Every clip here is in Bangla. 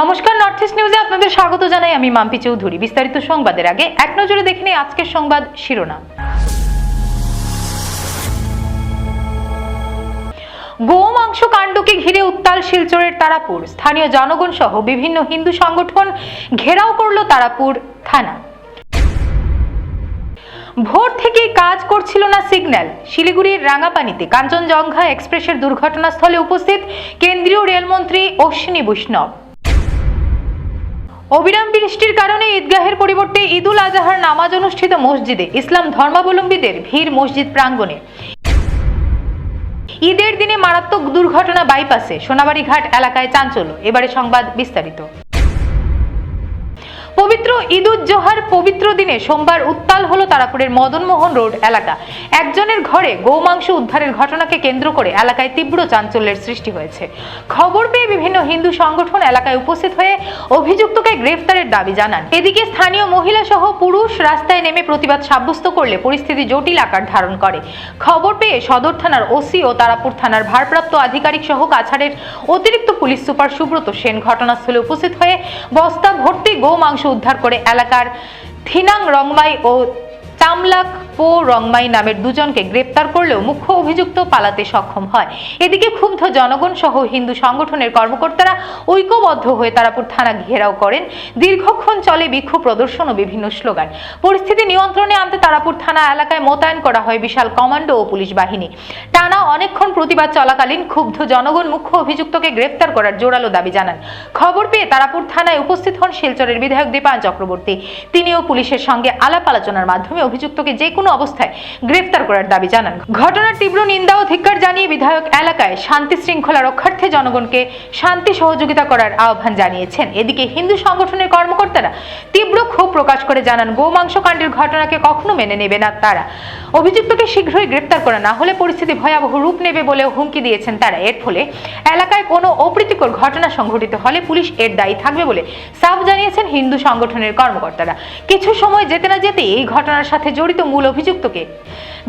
নমস্কার নর্থ ইস্ট নিউজে আপনাদের স্বাগত জানাই। আমি মাম্পি চৌধুরী। বিস্তারিত সংবাদের আগে এক নজরে দেখে নিই আজকের সংবাদ শিরোনাম। গোমাংস কাণ্ডকে ঘিরে উত্তাল শিলচরের তারাপুর। স্থানীয় জনগণ সহ বিভিন্ন হিন্দু সংগঠন ঘেরাও করল তারাপুর থানা। ভোর থেকে কাজ করছিল না সিগন্যাল। শিলিগুড়ির রাঙাপানিতে কাঞ্চনজঙ্ঘা এক্সপ্রেসের দুর্ঘটনাস্থলে উপস্থিত কেন্দ্রীয় রেলমন্ত্রী অশ্বিনী বৈষ্ণব। অবিরাম বৃষ্টির কারণে ঈদগাহের পরিবর্তে ঈদুল আজহার নামাজ অনুষ্ঠিত মসজিদে। ইসলাম ধর্মাবলম্বীদের ভিড় মসজিদ প্রাঙ্গণে। ঈদের দিনে মারাত্মক দুর্ঘটনা বাইপাসে সোনাবাড়ি ঘাট এলাকায় চাঞ্চল্য। এবারে সংবাদ বিস্তারিত। পবিত্র ঈদুজ্জোহার পবিত্র দিনে সোমবার উত্তাল হলো তারাপুরের মদনমোহন রোড এলাকা। একজনের ঘরে গৌমাংস উদ্ধারের ঘটনাকে কেন্দ্র করে এলাকায় তীব্র চাঞ্চল্যের সৃষ্টি হয়েছে। খবর পেয়ে বিভিন্ন হিন্দু সংগঠন এলাকায় উপস্থিত হয়ে অভিযুক্তকে গ্রেফতারের দাবি জানান। এদিকে স্থানীয় মহিলা সহ পুরুষ রাস্তায় নেমে প্রতিবাদ সাব্যস্ত করলে পরিস্থিতি জটিল আকার ধারণ করে। খবর পেয়ে সদর থানার ওসি ও তারাপুর থানার ভারপ্রাপ্ত আধিকারিক সহ কাছাড়ের অতিরিক্ত পুলিশ সুপার সুব্রত সেন ঘটনাস্থলে উপস্থিত হয়ে বস্তা ভর্তি গোমাংস উদ্ধার করে এলাকার থিনাং রংমাই ও চামলাক পো রংমাই নামের দুজনকে গ্রেপ্তার করলেও মুখ্য অভিযুক্ত পালাতে সক্ষম হয়। এদিকে ক্ষুব্ধ জনগণ সহ হিন্দু সংগঠনের কর্মকর্তারা ঐক্যবদ্ধ হয়ে তারাপুর থানা ঘেরাও করেন। দীর্ঘক্ষণ চলে বিক্ষোভ প্রদর্শন ও বিভিন্ন স্লোগান। পরিস্থিতি নিয়ন্ত্রণে আনতে তারাপুর থানা এলাকায় মোতায়েন করা হয় বিশাল কমান্ডো ও পুলিশ বাহিনী। টানা অনেকক্ষণ প্রতিবাদ চলাকালীন ক্ষুব্ধ জনগণ মুখ্য অভিযুক্তকে গ্রেপ্তার করার জোরালো দাবি জানান। খবর পেয়ে তারাপুর থানায় উপস্থিত হন শিলচরের বিধায়ক দীপায়ন চক্রবর্তী। তিনিও পুলিশের সঙ্গে আলাপ আলোচনার মাধ্যমে অভিযুক্তকে যে কোনো অবস্থায় গ্রেফতার করার দাবি জানান। ঘটনার তীব্র নিন্দা ও ধিক্কার জানিয়ে বিধায়ক এলাকায় শান্তি শৃঙ্খলা রক্ষার্থে জনগণকে শান্তি সহযোগিতা করার আহ্বান জানিয়েছেন। এদিকে হিন্দু সংগঠনের কর্মকর্তারা তীব্র ক্ষোভ প্রকাশ করে জানান গোমাংস কাণ্ডের ঘটনাকে কখনো মেনে নেবে না তারা। অভিযুক্তকে শীঘ্রই গ্রেপ্তার করা না হলে পরিস্থিতি ভয়াবহ রূপ নেবে বলে হুমকি দিয়েছেন তারা। এর ফলে এলাকায় কোনো অপ্রীতিকর ঘটনা সংঘটিত হলে পুলিশ এর দায়ী থাকবে বলে সাফ জানিয়েছেন হিন্দু সংগঠনের কর্মকর্তারা। কিছু সময় যেতে না যেতে এই ঘটনার সাথে জড়িত মূল অভিযুক্তকে।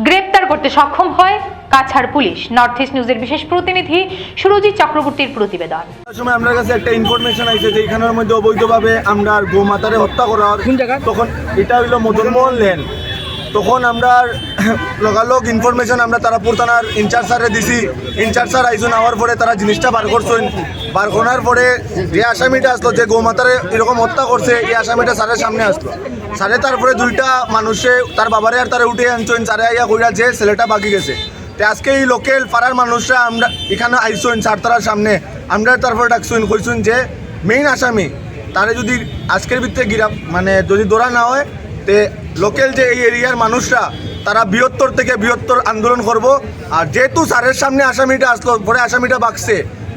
গ্রেপ্তার করতে সক্ষম হয় কাছাড় পুলিশ। নর্থ ইস্ট নিউজের বিশেষ প্রতিনিধি সুরজিৎ চক্রবর্তীর প্রতিবেদন। সময় আমার কাছে একটা ইনফরমেশন আইছে যে এখানের মধ্যে অবৈধভাবে আমরা গোমাতারে হত্যা করা কোন জায়গা? তখন এটা হইল মদনমোহন লেন। তখন আমরা লগালগ ইনফরমেশন আমরা তারাপুর থানার ইনচার্জ স্যারে দিছি। ইনচার্জ স্যার আইসুন আওয়ার পরে তারা জিনিসটা বার করছেন। বার করার পরে যে আসামিটা আসলো যে গোমাতারে এরকম হত্যা করছে এই আসামিটা স্যারের সামনে আসলো। স্যারে তারপরে দুইটা মানুষে, তার বাবারে আর তারা উঠে আনছেন স্যারে আইয়া কইরা যে ছেলেটা বাকি গেছে। তো আজকে এই লোকেল পাড়ার মানুষরা আমরা, এখানে আইসুন চারতারার সামনে, আমরা তারপরে ডাকছুন কইছুন যে মেইন আসামি, তারে যদি আজকের ভিতরে গিরা মানে যদি ধরা না হয়, তে লোকেল যে এই এরিয়ার মানুষরা, তারা বৃহত্তর থেকে বৃহত্তর আন্দোলন করব। আর যেহেতু স্যারের সামনে আসামিটা আসলো, পরে আসামিটা বাকছে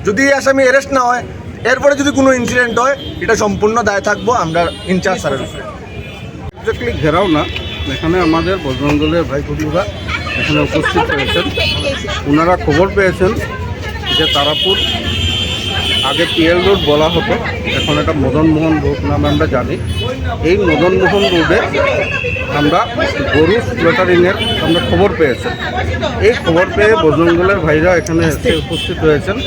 যদি এই আসামি অ্যারেস্ট না হয়, এরপরে যদি কোনো ইনসিডেন্ট হয়, এটা সম্পূর্ণ দায় থাকব, আমরা ইনচার্জ স্যারের উপরে। এক্স্যাক্টলি ঘেরাও না। এখানে আমাদের বজরঙ্গলের ভাই বন্ধুরা এখানে উপস্থিত হয়েছেন ওনারা খবর পেয়েছেন যে তারাপুর, আগে পিএল রোড বলা হতো, এখন এটা মদনমোহন রোড নামে আমরা জানি। এই মদনমোহন রোডে আমরা গরু স্লোটারিংয়ের আমরা খবর পেয়েছেন। এই খবর পেয়ে বজরঙ্গলের ভাইরা এখানে এসে উপস্থিত হয়েছেন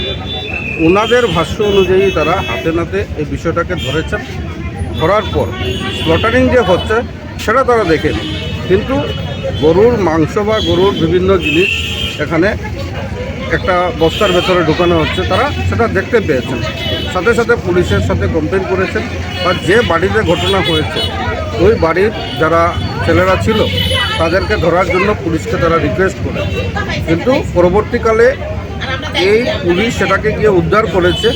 ওনাদের ভাষ্য অনুযায়ী তারা হাতে নাতে এই বিষয়টাকে ধরেছেন। ধরার পর স্লটারিং যে হচ্ছে, সেটা তারা দেখেন কিন্তু গরুর মাংস বা গরুর বিভিন্ন জিনিস এখানে একটা বস্তার ভেতরে ঢুকানো হচ্ছে, তারা সেটা দেখতে পেয়েছেন। সাথে সাথে পুলিশের সাথে কমপ্লেন করেছেন বা যে বাড়িতে ঘটনা হয়েছে, ওই বাড়ির যারা ছেলেরা ছিল, তাদেরকে ধরার জন্য পুলিশকে তারা রিকোয়েস্ট করে কিন্তু পরবর্তীকালে এই পুলিশ সেটাকে গিয়ে উদ্ধার করেছে,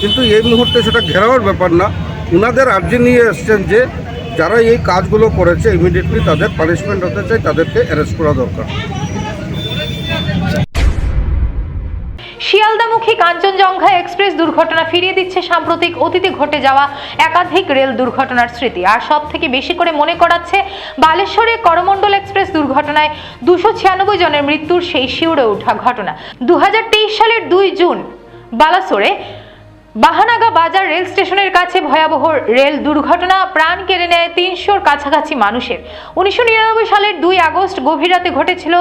কিন্তু এই মুহূর্তে সেটা ঘেরাওয়ার ব্যাপার না ওনাদের আর্জি নিয়ে এসছেন যে যারা এই কাজগুলো করেছে ইমিডিয়েটলি তাদের পানিশমেন্ট হতে চাই, তাদেরকে অ্যারেস্ট করা দরকার। শিয়ালদামুখী কাঞ্চনজঙ্ঘা এক্সপ্রেস দুর্ঘটনা ফিরিয়ে দিচ্ছে সাম্প্রতিক অতীতে ঘটে যাওয়া একাধিক রেল দুর্ঘটনার স্মৃতি। আর সব থেকে বেশি করে মনে করাচ্ছে বালেশ্বরে করমণ্ডল এক্সপ্রেস দুর্ঘটনায় দুশো ছিয়ানব্বই জনের মৃত্যুর সেই শিউরে ওঠা ঘটনা। দু হাজার তেইশ সালের দুই জুন বালাসোরে বাহানাগা বাজার রেল স্টেশনের কাছে ভয়াবহ রেল দুর্ঘটনা, প্রাণ কেড়ে নেয় তিনশোর কাছাকাছি মানুষের। উনিশশো নিরানব্বই সালের দুই আগস্ট গভীর রাতে ঘটেছিল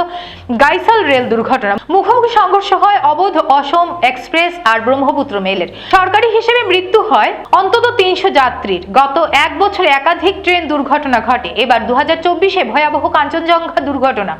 গাইসাল রেল দুর্ঘটনা। মুখোমুখি সংঘর্ষ হয় অবধ অসম এক্সপ্রেস আর ব্রহ্মপুত্র মেলের। সরকারি হিসেবে মৃত্যু হয় অন্তত তিনশো যাত্রীর। গত এক বছরে একাধিক ট্রেন দুর্ঘটনা ঘটে। এবার দু হাজার চব্বিশে ভয়াবহ কাঞ্চনজঙ্ঘা দুর্ঘটনা।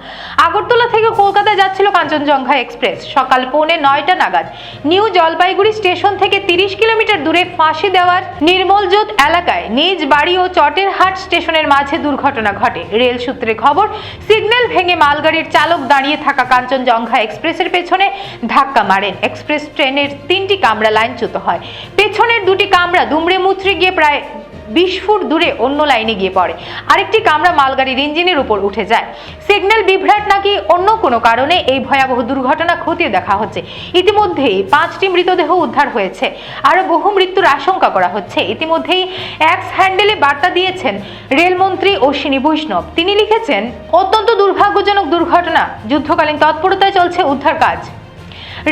আগরতলা থেকে কলকাতা যাচ্ছিল কাঞ্চনজঙ্ঘা এক্সপ্রেস। সকাল পৌনে নয়টা নাগাদ নিউ জলপাইগুড়ি স্টেশন থেকে তিরিশ কিলোমিটার দূরে ফাঁসি দেওয়ার নির্মলজোত এলাকায় নিজ বাড়ি ও চটেরহাট স্টেশনের মাঝে দুর্ঘটনা ঘটে। রেল সূত্রে খবর, সিগন্যাল ভেঙে মালগাড়ির চালক দাঁড়িয়ে থাকা কাঞ্চনজঙ্ঘা এক্সপ্রেসের পেছনে ধাক্কা মারেন। এক্সপ্রেস ট্রেনের তিনটি কামরা লাইনচ্যুত হয়। পেছনের দুটি কামরা দুমড়ে মুচড়ে গিয়ে প্রায় বিশ ফুট দূরে অন্য লাইনে গিয়ে পড়ে। আরেকটি কামরা মালগাড়ির ইঞ্জিনের উপর উঠে যায়। সিগন্যাল বিভ্রাট নাকি অন্য কোনো কারণে এই ভয়াবহ দুর্ঘটনা খতিয়ে দেখা হচ্ছে? ইতিমধ্যেই পাঁচটি মৃতদেহ উদ্ধার হয়েছে। আরও বহু মৃত্যুর আশঙ্কা করা হচ্ছে। ইতিমধ্যেই এক্স হ্যান্ডেলে বার্তা দিয়েছেন রেলমন্ত্রী অশ্বিনী বৈষ্ণব। তিনি লিখেছেন, অত্যন্ত দুর্ভাগ্যজনক দুর্ঘটনা। যুদ্ধকালীন তৎপরতায় চলছে উদ্ধার কাজ।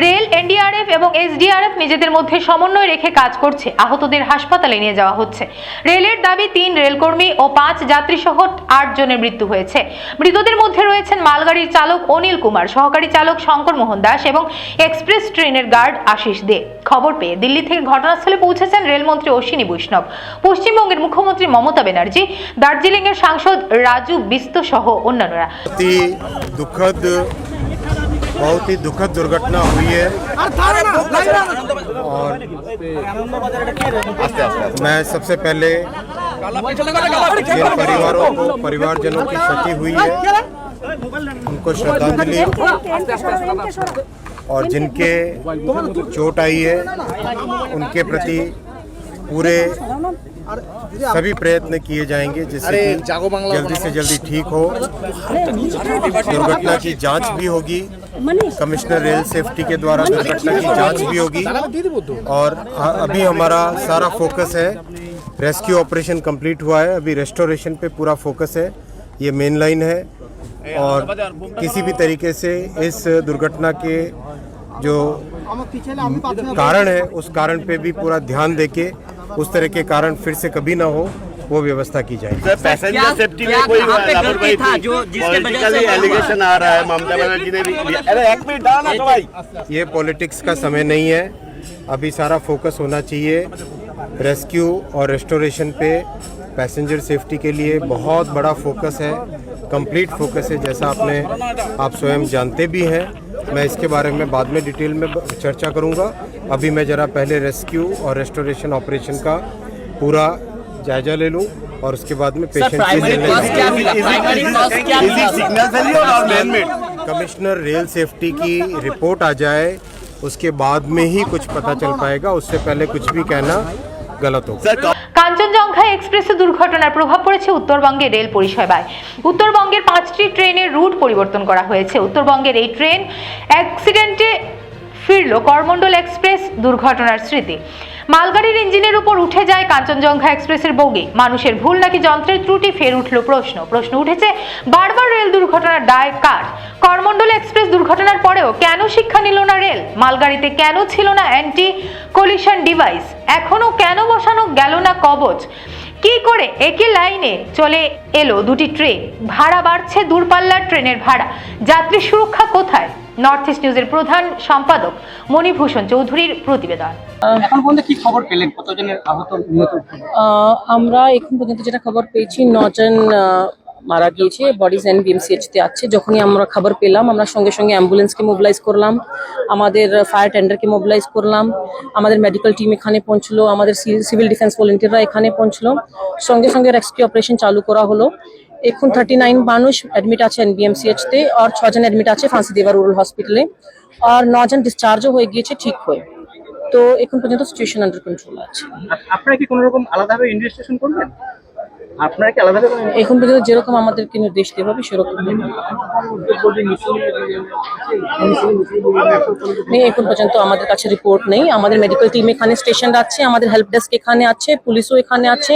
রেল, এনডিআরএফ এবং এসডিআরএফ নিজেদের মধ্যে সমন্বয় রেখে কাজ করছে। আহতদের হাসপাতালে নিয়ে যাওয়া হচ্ছে। রেলের দাবি, তিন রেলকর্মী ও পাঁচ যাত্রী সহ আট জনের মৃত্যু হয়েছে। মৃতদের মধ্যে রয়েছেন মালগাড়ির চালক অনিল কুমার, সহকারী চালক শঙ্কর মোহন দাস এবং এক্সপ্রেস ট্রেনের গার্ড আশিস দে। খবর পেয়ে দিল্লি থেকে ঘটনাস্থলে পৌঁছেছেন রেলমন্ত্রী অশ্বিনী বৈষ্ণব। পশ্চিমবঙ্গের মুখ্যমন্ত্রী মমতা ব্যানার্জি, দার্জিলিংয়ের সাংসদ রাজু বিস্ত সহ অন্যান্যরা बहुत ही दुखद दुर्घटना हुई है। और मैं सबसे पहले परिवारों को, परिवारजनों की क्षति हुई है, उनको श्रद्धांजलि और जिनके चोट आई है, उनके प्रति पूरे सभी प्रयत्न किए जाएँगे जिससे जल्दी से जल्दी ठीक हो। दुर्घटना की जाँच भी होगी। कमिश्नर रेल सेफ्टी के द्वारा दुर्घटना की जाँच भी होगी। और अभी हमारा सारा फोकस है। रेस्क्यू ऑपरेशन कंप्लीट हुआ है। अभी रेस्टोरेशन पे पूरा फोकस है। ये मेन लाइन है। और किसी भी तरीके से इस दुर्घटना के जो कारण है उस कारण पे भी पूरा ध्यान देके उस तरह के कारण फिर से कभी ना हो। वो व्यवस्था की जाए पैसेंजर सेफ्टी में कोई लापरवाही था जो जिसके वजह से एलिगेशन आ रहा है ममता बनर्जी ने भी अरे एक मिनट डालो ना तो भाई। ये पॉलिटिक्स का समय नहीं है। अभी सारा फोकस होना चाहिए। रेस्क्यू और रेस्टोरेशन पे पैसेंजर सेफ्टी के लिए बहुत बड़ा फोकस है। कंप्लीट फोकस है जैसा आपने आप स्वयं जानते भी हैं। मैं इसके बारे में बाद में डिटेल में चर्चा करूँगा। अभी मैं ज़रा पहले रेस्क्यू और रेस्टोरेशन ऑपरेशन का पूरा जायजा ले लूं और उसके बाद में पेशेंट प्राइमरी कॉज क्या मिला प्राइमरी कॉज क्या मिला सिग्नल से लियो और man made commissioner rail safety की रिपोर्ट आ जाए उसके बाद में ही कुछ पता चल पाएगा उससे पहले कुछ भी कहना गलत होगा सर কাঞ্চনজঙ্ঘা এক্সপ্রেসে দুর্ঘটনার প্রভাব পড়েছে উত্তরবঙ্গের রেল পরিষেবায় উত্তরবঙ্গের পাঁচটি ট্রেনের রুট পরিবর্তন করা হয়েছে উত্তরবঙ্গের এই ট্রেন অ্যাক্সিডেন্টে ফিরল করমণ্ডল এক্সপ্রেস দুর্ঘটনার স্মৃতি মালগাড়ির ইঞ্জিনের উপর উঠে যায় কাঞ্চনজঙ্ঘা এক্সপ্রেসের বগি। মানুষের ভুল নাকি যন্ত্রের ত্রুটি ফের উঠল প্রশ্ন। প্রশ্ন উঠেছে, বারবার রেল দুর্ঘটনার দায় কার? করমণ্ডল এক্সপ্রেস দুর্ঘটনার পরেও কেন শিক্ষা নিল না রেল? মালগাড়িতে কেন ছিল না অ্যান্টি কলিশন ডিভাইস? এখনও কেন বসানো গেল না কবচ? কি করে একই লাইনে চলে এলো দুটি ট্রেন? ভাড়া বাড়ছে দূরপাল্লার ট্রেনের ভাড়া। যাত্রী সুরক্ষা কোথায়? নর্থ ইস্ট নিউজের প্রধান সম্পাদক মণিভূষণ চৌধুরীর প্রতিবেদন। এখন পর্যন্ত কি খবর পেলেন? কতজনের আহত আহ, আমরা এখন পর্যন্ত যেটা খবর পেয়েছি নজন মারা গিয়েছে বডিজ এন বিএমসিএইচ তে আছে। যখনই আমরা খবর পেলাম, আমরা সঙ্গে সঙ্গে অ্যাম্বুলেন্সকে মোবিলাইজ করলাম, আমাদের ফায়ার টেন্ডারকে মোবিলাইজ করলাম, আমাদের মেডিকেল টিম এখানে পৌঁছলো, আমাদের সিভিল ডিফেন্স ভলেন্টিয়াররা এখানে পৌঁছলো। সঙ্গে সঙ্গে রেস্কিউ অপারেশন চালু করা হলো। এখন থার্টি নাইন মানুষ অ্যাডমিট আছে এনবিএমসিএইচ তে, আর ছজন অ্যাডমিট আছে ফাঁসি দেবা রুরাল হসপিটালে আর নজন ডিসচার্জও হয়ে গিয়েছে ঠিক হয়ে। তো এখন পর্যন্ত সিচুয়েশন আন্ডার কন্ট্রোল আছে। আপনারা কি কোনো রকম আলাদাভাবে ইনভেস্টিগেশন করবেন আপনারা কি আলাদাভাবে এখন পর্যন্ত যেরকম আমাদেরকে নির্দেশ দেওয়া হবে সেরকম। নেই এখন পর্যন্ত আমাদের কাছে রিপোর্ট নেই। আমাদের মেডিকেল টিম এখানে স্টেশন আছে আমাদের হেল্প ডেস্ক এখানে আছে পুলিশও এখানে আছে।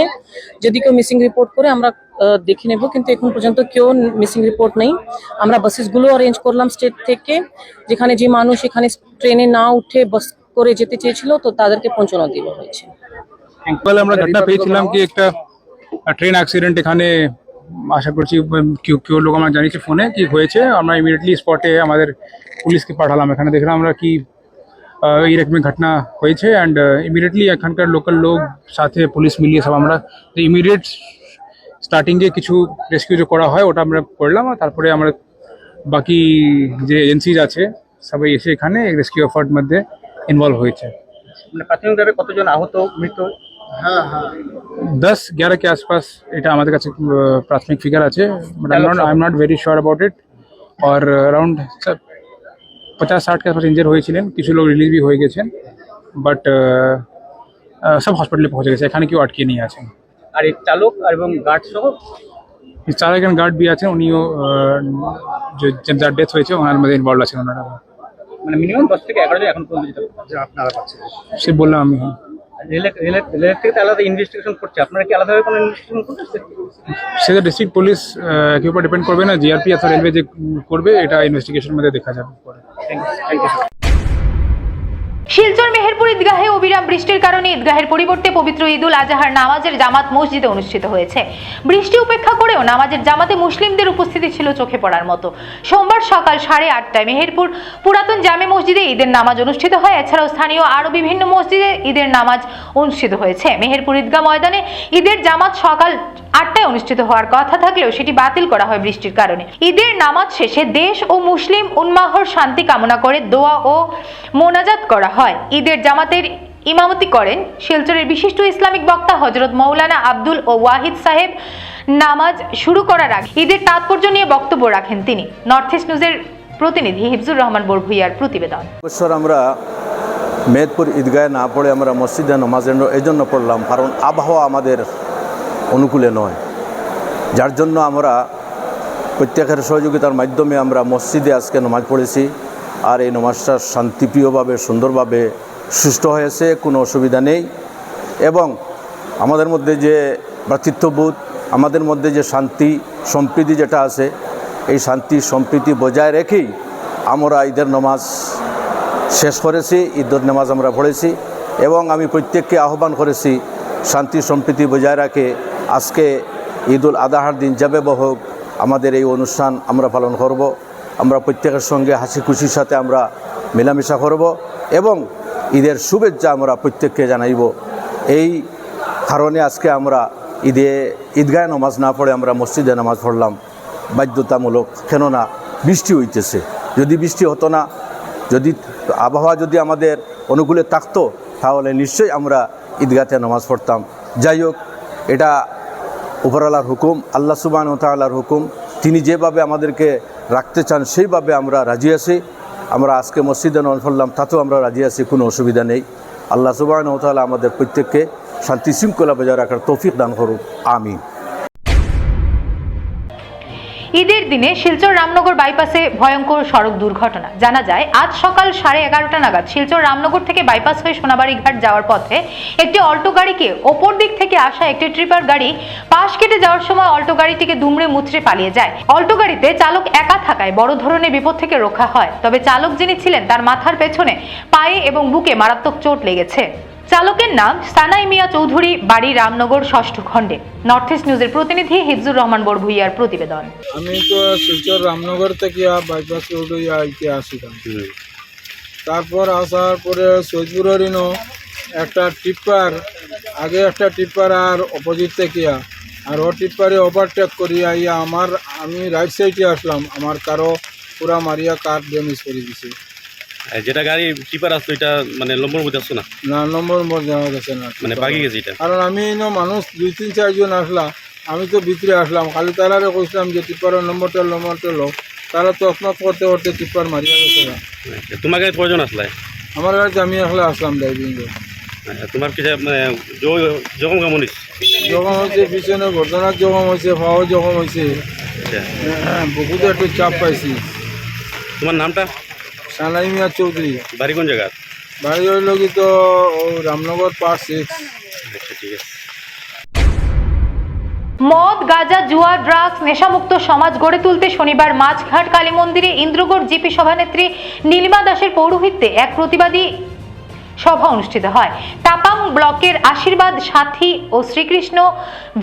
যদি কেউ মিসিং রিপোর্ট করে আমরা দেখে নেব। কিন্তু এখন পর্যন্ত কেউ মিসিং রিপোর্ট নেই। আমরা বাসেসগুলো অ্যারেঞ্জ করলাম স্টেট থেকে। যেখানে যে মানুষ এখানে ট্রেনে না উঠে বাস করে যেতে চেয়েছিল তো তাদেরকে পৌঁছানো দেওয়া হয়েছে। আমরা ঘটনা পেয়েছিলাম কি একটা ট্রেন অ্যাক্সিডেন্ট এখানে আশা করছি কেউ কেউ লোক আমরা জানিয়েছে ফোনে কি হয়েছে। আমরা ইমিডিয়েটলি স্পটে আমাদের পুলিশকে পাঠালাম। এখানে দেখলাম আমরা কি এইরকম ঘটনা হয়েছে অ্যান্ড ইমিডিয়েটলি এখানকার লোকাল লোক সাথে পুলিশ মিলিয়ে সব আমরা ইমিডিয়েট স্টার্টিংয়ে কিছু রেস্কিউ যে করা হয়, ওটা আমরা করলাম আর তারপরে আমরা বাকি যে এজেন্সিজ আছে, সবাই এসে এখানে রেস্কিউ এফার্ট মধ্যে ইনভলভ হয়েছে। মানে প্রাথমিকভাবে কতজন আহত, মৃত? दस ग्यारह के आसपास এটা আমাদের কাছে আহ, প্রাথমিক ফিগার আছে but I not I am not very sure about it R around পঞ্চাশ ষাট के आसपास इंजर হয়েছিলেন কিছু লোক রিলিজ भी হয়ে গেছেন বাট সব হসপিটালে পৌঁছে গেছে এখানে কেউ আটকে নিয়ে আছেন আর এই চালক আর এবং গার্ড সহ চার একজন গার্ড বি আছেন উনিও আহ, যে যে- যার ডেথ হয়েছে ওনার মধ্যে ইনভলভ আছেন ওনারা মানে মিনিমাম দশ থেকে এগারো জন এখন পর্যন্ত যেতে পারছে আপনারা পাচ্ছেন সে বললাম আমি রেলের রেলের রেলের থেকে তো আলাদা ইনভেস্টিগেশন করছে। আপনারা কি আলাদাভাবে কোনো সেটা ডিস্ট্রিক্ট পুলিশ কি উপর ডিপেন্ড করবে না। জিআরপি অথবা রেলওয়ে যে করবে এটা ইনভেস্টিগেশন মধ্যে দেখা যাবে পরে। শিলচর মেহেরপুর ঈদগাহে অবিরাম বৃষ্টির কারণে ঈদগাহের পরিবর্তে পবিত্র ঈদুল আজহার নামাজের জামাত মসজিদে অনুষ্ঠিত হয়েছে। বৃষ্টি উপেক্ষা করেও নামাজের জামাতে মুসলিমদের উপস্থিতি ছিল চোখে পড়ার মতো। সোমবার সকাল সাড়ে আটটায় মেহেরপুর পুরাতন জামে মসজিদে ঈদের নামাজ অনুষ্ঠিত হয়। এছাড়াও স্থানীয় আরও বিভিন্ন মসজিদে ঈদের নামাজ অনুষ্ঠিত হয়েছে। মেহেরপুর ঈদগাহ ময়দানে ঈদের জামাত সকাল আটটায় অনুষ্ঠিত হওয়ার কথা থাকলেও সেটি বাতিল করা হয় বৃষ্টির কারণে। ঈদের নামাজ শেষে দেশ ও মুসলিম উন্মাহর শান্তি কামনা করে দোয়া ও মোনাজাত করা হয়। ঈদের জামাতের ইমামতি করেন শিলচরের বিশিষ্ট ইসলামিক বক্তা হজরত মৌলানা আব্দুল ও ওয়াহিদ সাহেব। নামাজ শুরু করার আগে ঈদের তাৎপর্য নিয়ে বক্তব্য রাখেন তিনি। নর্থ ইস্ট নিউজের প্রতিনিধি হিফজুর রহমান বরভুইয়ার প্রতিবেদন। আমরা মেদপুর ঈদগাহে না পড়ে আমরা মসজিদে নামাজের এই জন্য পড়লাম, কারণ আবহাওয়া আমাদের অনুকূলে নয়। যার জন্য আমরা প্রত্যেকের সহযোগিতার মাধ্যমে আমরা মসজিদে আজকে নামাজ পড়েছি আর এই নামাজটা শান্তিপ্রিয়ভাবে, সুন্দরভাবে সুষ্ঠু হয়েছে, কোনো অসুবিধা নেই। এবং আমাদের মধ্যে যে ভ্রাতৃত্ববোধ, আমাদের মধ্যে যে শান্তি সম্প্রীতি যেটা আছে, এই শান্তি সম্প্রীতি বজায় রেখেই আমরা ঈদের নামাজ শেষ করেছি, ঈদের নামাজ আমরা পড়েছি। এবং আমি প্রত্যেককে আহ্বান করেছি, শান্তি সম্প্রীতি বজায় রাখে আজকে ঈদুল আদাহার দিন যাবে হোক, আমাদের এই অনুষ্ঠান আমরা পালন করব। আমরা প্রত্যেকের সঙ্গে হাসি খুশির সাথে আমরা মেলামেশা করব এবং ঈদের শুভেচ্ছা আমরা প্রত্যেককে জানাইব। এই কারণে আজকে আমরা ঈদে, ঈদগাহে নামাজ না পড়ে আমরা মসজিদে নামাজ পড়লাম। বাধ্যতামূলক, কেননা বৃষ্টি হইতেছে। যদি বৃষ্টি হতো না, যদি আবহাওয়া যদি আমাদের অনুকূলে থাকতো, তাহলে নিশ্চয়ই আমরা ঈদগাতে নামাজ পড়তাম। যাই হোক, এটা উপরওয়ালার হুকুম, আল্লাহ সুবাহ তাল্লাহর হুকুম, তিনি যেভাবে আমাদেরকে রাখতে চান সেইভাবে আমরা রাজি আছি। আমরা আজকে মসজিদে নল ফেললাম তাতেও আমরা রাজি আছি, কোনো অসুবিধা নেই। আল্লাহ সুবাহ তাল্লাহ আমাদের প্রত্যেককে শান্তি শৃঙ্খলা বজায় রাখার তৌফিক দান করুক, আমিন। ঈদের দিনে শিলচর রামনগর বাইপাসে ভয়ঙ্কর সড়ক দুর্ঘটনা। জানা যায়, আজ সকাল সাড়ে এগারোটা নাগাদ শিলচর রামনগর থেকে বাইপাস হয়ে সোনাবাড়ি ঘাট যাওয়ার পথে একটি অল্টো গাড়িকে ওপর দিক থেকে আসা একটি ট্রিপার গাড়ি পাশ কেটে যাওয়ার সময় অল্টো গাড়িটিকে দুমড়ে মুচড়ে পালিয়ে যায়। অল্টো গাড়িতে চালক একা থাকায় বড় ধরনের বিপদ থেকে রক্ষা হয়। তবে চালক যিনি ছিলেন, তার মাথার পেছনে, পায়ে এবং বুকে মারাত্মক চোট লেগেছে। চালকের নাম সানাই মিয়া চৌধুরী বাড়ি রামনগর ষষ্ঠ খণ্ডে। নর্থ ইস্ট নিউজের প্রতিনিধি হিফজুর রহমান বড়ভুইয়ার প্রতিবেদন। আমি তো শিলচর রামনগর থেকে বাইপাস রোড আইতে আসিলাম। তারপর আসার পরে সৈদপুরের একটা টিপ্পার আগে একটা টিপ্পার আর অপোজিট থেকে আর ও টিপ্পারে ওভারটেক করি আইয়া আমার আমি রাইট সাইডে আসলাম। আমার কারও পুরা মারিয়া কার ড্যামেজ করে দিছে। যেটা গাড়ি টিপার আসতো এটা মানে লম্বর মধ্যে আসতো না? না নম্বর নম্বর দেওয়া গেছে না। মানে বাগি গেছে এটা? কারণ আমি মানুষ দুই তিন চারজন আসলাম আমি তো ভিতরে আসলাম। খালি তারারে কইছিলাম যে টিপ্পারের নম্বরটা নম্বরটা লো। তারা তো অকমাত করতে করতে টিপ্পার মারিয়া গেছে। না। আচ্ছা, তোমার গাড়ি কজন আসলে? আমার কাছে আমি আসলে আসলাম ড্রাইভিং আচ্ছা, তোমার কিছু মানে জখম কেমন হয়েছে? জখম হয়েছে পিছনে ঘটনার জখম হয়েছে পাওয়া জখম হয়েছে আচ্ছা। হ্যাঁ বহুত একটু চাপ পাইছি। তোমার নামটা? সানাই মিয়া চৌধুরী। বাড়ি কোন জায়গা বাড়ি হইল কি তো রামনগর পার্ট সিক্স আচ্ছা ঠিক আছে। মদ গাঁজা জুয়া ড্রাগস নেশামুক্ত সমাজ গড়ে তুলতে শনিবার মাছঘাট কালী মন্দিরে ইন্দ্রগড় জিপি সভানেত্রী নীলিমা দাসের পৌরোহিত্যে এক প্রতিবাদী সভা অনুষ্ঠিত হয়। তাপাং ব্লকের আশীর্বাদ সাথী ও শ্রীকৃষ্ণ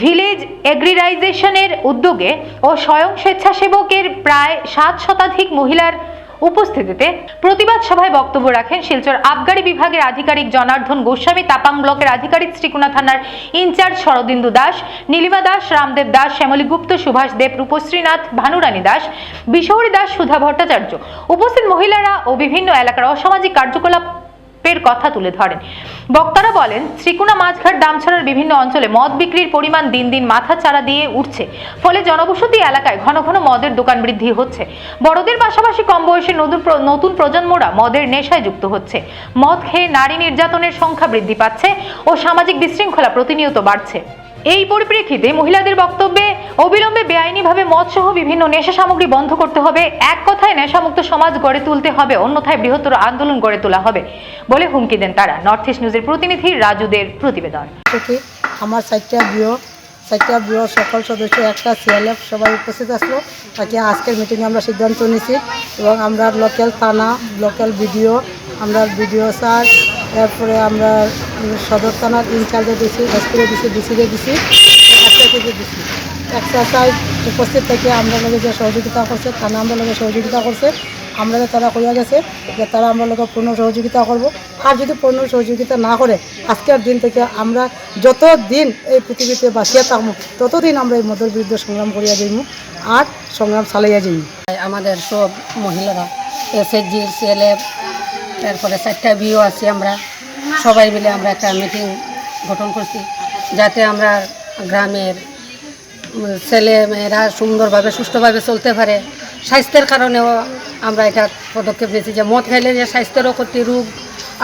ভিলেজ এগ্রিরাইজেশনের উদ্যোগে ও স্বয়ং স্বেচ্ছাসেবকের প্রায় সাত শতাধিক মহিলার উপস্থিতিতে প্রতিবাদ সভায় বক্তব্য রাখেন শিলচর আবগারি বিভাগের আধিকারিক জনার্দন গোস্বামী তাপাং ব্লকের আধিকারিক শ্রীকুণা থানার ইনচার্জ শরদিন্দু দাস, নীলিমা দাস, রামদেব দাস, শ্যামলী গুপ্ত, সুভাষ দেব, রূপশ্রীনাথ, ভানুরানী দাস বিশহরী দাস, সুধা ভট্টাচার্য। উপস্থিত মহিলারা ও বিভিন্ন এলাকার অসামাজিক কার্যকলাপ এর কথা তুলে ধরেন। বক্তারা বলেন শ্রীকুণা মাছঘাট ডামছড়ার বিভিন্ন অঞ্চলে মদ বিক্রির পরিমাণ দিন দিন মাথা চারা দিয়ে উঠছে। ফলে জনবসতি এলাকায় ঘন ঘন মদের দোকান বৃদ্ধি হচ্ছে। বড়দের পাশাপাশি কম বয়সের নতুন নতুন প্রজন্মরা মদের নেশায় যুক্ত হচ্ছে। মদ খেয়ে নারী নির্যাতনের সংখ্যা বৃদ্ধি পাচ্ছে ও সামাজিক বিশৃঙ্খলা প্রতিনিয়ত বাড়ছে। এই পরিপ্রেক্ষিতে মহিলাদের বক্তব্যে অবিলম্বে বেআইনিভাবে মদসহ বিভিন্ন নেশা সামগ্রী বন্ধ করতে হবে। এক কথায় নেশামুক্ত সমাজ গড়ে তুলতে হবে, অন্যথায় বৃহত্তর আন্দোলন গড়ে তোলা হবে বলে হুমকি দেন তারা। নর্থ ইস্ট নিউজের প্রতিনিধি রাজুদের প্রতিবেদন। আমার চারটা বিও চারটা বিও সকল সদস্য একটা সিএলএফ সবাই উপস্থিত আসলো। তাকে আজকের মিটিংয়ে আমরা সিদ্ধান্ত নিছি এবং আমরা লোকাল থানা লোকাল বিডিও আমরা বিডিও স্যার, এরপরে আমরা সদর থানার ইনচার্জে দিছি এসপিরে দিছি ডিসিরে দিছি থেকে দিছি। এক্সারসাইজ উপস্থিত থেকে আমরা লগে যে সহযোগিতা করছে, থানা আমরা লগে সহযোগিতা করছে, আমরা তারা কইয়া গেছে যে তারা আমরা লগে পূর্ণ সহযোগিতা করব। আর যদি পূর্ণ সহযোগিতা না করে, আজকের দিন থেকে আমরা যত দিন এই পৃথিবীতে বাঁচিয়া থাকব, ততদিন আমরা এই মদের বিরুদ্ধে সংগ্রাম করিয়া যাইমু আর সংগ্রাম চালাইয়া যাইমু। আমাদের সব মহিলারা, এসএসজি, সিএলএফ তারপরে চারটা বিও আছি আমরা। সবাই মিলে আমরা একটা মিটিং গঠন করছি, যাতে আমরা গ্রামের ছেলে মেয়েরা সুন্দরভাবে, সুষ্ঠুভাবে চলতে পারে। স্বাস্থ্যের কারণেও আমরা এটা পদক্ষেপ নিয়েছি যে মদ খাইলে যে স্বাস্থ্যেরও ক্ষতি, রোগ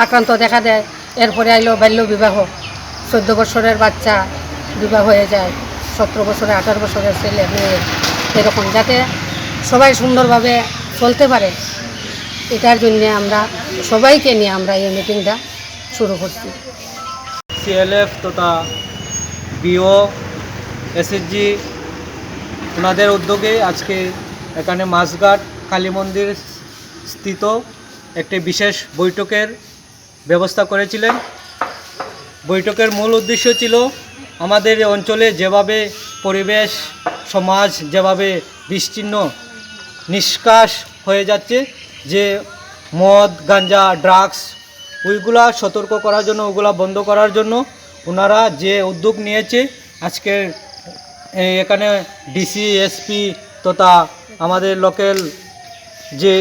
আক্রান্ত দেখা দেয়। এরপরে আইলো বাল্য বিবাহ। চোদ্দ বছরের বাচ্চা বিবাহ হয়ে যায়। সতেরো বছরে আঠারো বছরের ছেলে, মেয়ে, এরকম, যাতে সবাই সুন্দরভাবে চলতে পারে। এটার জন্যে আমরা সবাইকে নিয়ে আমরা এই মিটিংটা শুরু করছি। সিএলএফ তথা বিও, এসএসজি, ওনাদের উদ্যোগে আজকে এখানে মাছঘাট, কালী মন্দির স্থিত একটি বিশেষ বৈঠকের ব্যবস্থা করেছিলেন। বৈঠকের মূল উদ্দেশ্য ছিল আমাদের অঞ্চলে যেভাবে পরিবেশ, সমাজ যেভাবে বিচ্ছিন্ন, নিষ্কাশ হয়ে যাচ্ছে যে মদ, গাঞ্জা ড্রাগস ওইগুলা সতর্ক করার জন্য, ওগুলা বন্ধ করার জন্য ওনারা যে উদ্যোগ নিয়েছে আজকের এখানে ডিসি এসপি তথা আমাদের লোকাল যে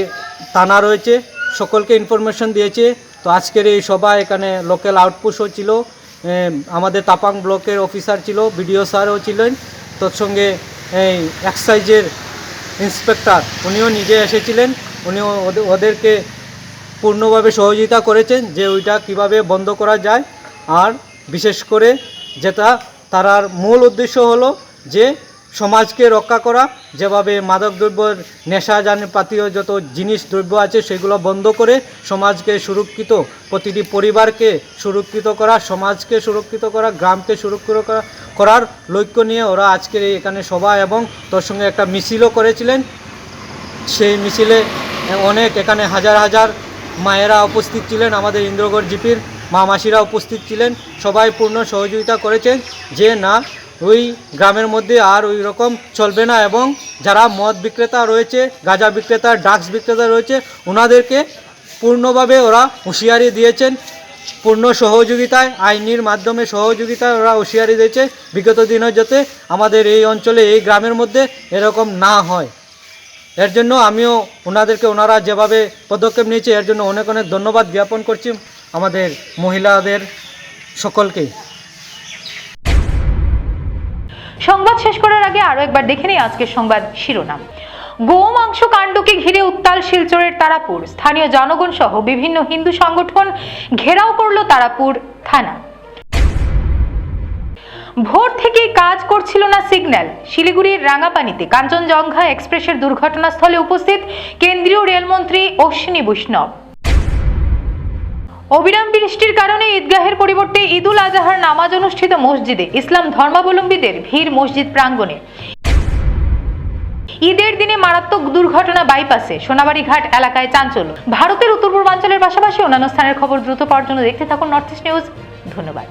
থানা রয়েছে, সকলকে ইনফরমেশন দিয়েছে। তো আজকের এই সভা এখানে লোকাল আউটপোস্টও ছিল আমাদের তাপাং ব্লকের অফিসার ছিল, বিডিও স্যারও ছিলেন। তৎসঙ্গে এই এক্সাইজের ইন্সপেক্টর উনিও নিজে এসেছিলেন। ওদের- ওদেরকে পূর্ণভাবে সহযোগিতা করেছেন যে ওইটা কীভাবে বন্ধ করা যায়। আর বিশেষ করে যেটা তারার মূল উদ্দেশ্য হলো যে সমাজকে রক্ষা করা, যেভাবে মাদকদ্রব্যের নেশা জাতীয় যত জিনিস দ্রব্য আছে সেগুলো বন্ধ করে সমাজকে সুরক্ষিত, প্রতিটি পরিবারকে সুরক্ষিত করা, সমাজকে সুরক্ষিত করা, গ্রামকে সুরক্ষিত করা, করার লক্ষ্য নিয়ে ওরা আজকের এখানে সভা এবং তোর সঙ্গে একটা মিছিলও করেছিলেন। সেই মিছিলে অনেক এখানে হাজার হাজার মায়েরা উপস্থিত ছিলেন, আমাদের ইন্দ্রগড় জিপির মা মাসিরা উপস্থিত ছিলেন, সবাই পূর্ণ সহযোগিতা করেছেন যে না, ওই গ্রামের মধ্যে আর ওই রকম চলবে না এবং যারা মদ বিক্রেতা রয়েছে, গাঁজা বিক্রেতা, ড্রাগস বিক্রেতা রয়েছে ওনাদেরকে পূর্ণভাবে ওরা হুঁশিয়ারি দিয়েছেন। পূর্ণ সহযোগিতায়, আইনির মাধ্যমে সহযোগিতায় ওরা হুঁশিয়ারি দিয়েছে। বিগত দিনে যাতে আমাদের এই অঞ্চলে, এই গ্রামের মধ্যে এরকম না হয়। এর জন্য আমিও ওনাদেরকে, ওনারা যেভাবে পদক্ষেপ নিয়েছে, এর জন্য অনেক অনেক ধন্যবাদ জ্ঞাপন করছি আমাদের মহিলাদের সকলকেই সংবাদ শেষ করার আগে আরও একবার দেখে নিই আজকের সংবাদ শিরোনাম। গো মাংস কাণ্ডকে ঘিরে উত্তাল শিলচরের তারাপুর। স্থানীয় জনগণ সহ বিভিন্ন হিন্দু সংগঠন ঘেরাও করল তারাপুর থানা। ভোর থেকেই কাজ করছিল না সিগন্যাল। শিলিগুড়ির রাঙাপানিতে কাঞ্চনজঙ্ঘা এক্সপ্রেসের দুর্ঘটনাস্থলে উপস্থিত কেন্দ্রীয় রেলমন্ত্রী অশ্বিনী বৈষ্ণব। অবিরাম বৃষ্টির কারণে ঈদগাহের পরিবর্তে ঈদুল আজহার নামাজ অনুষ্ঠিত মসজিদে ইসলাম ধর্মাবলম্বীদের ভিড় মসজিদ প্রাঙ্গণে। ঈদের দিনে মারাত্মক দুর্ঘটনা বাইপাসে সোনাবাড়ি ঘাট এলাকায় চাঞ্চল্য। ভারতের উত্তর পূর্বাঞ্চলের পাশাপাশি অন্যান্য স্থানের খবর দ্রুত পাওয়ার জন্য দেখতে থাকুন নর্থ ইস্ট নিউজ। ধন্যবাদ।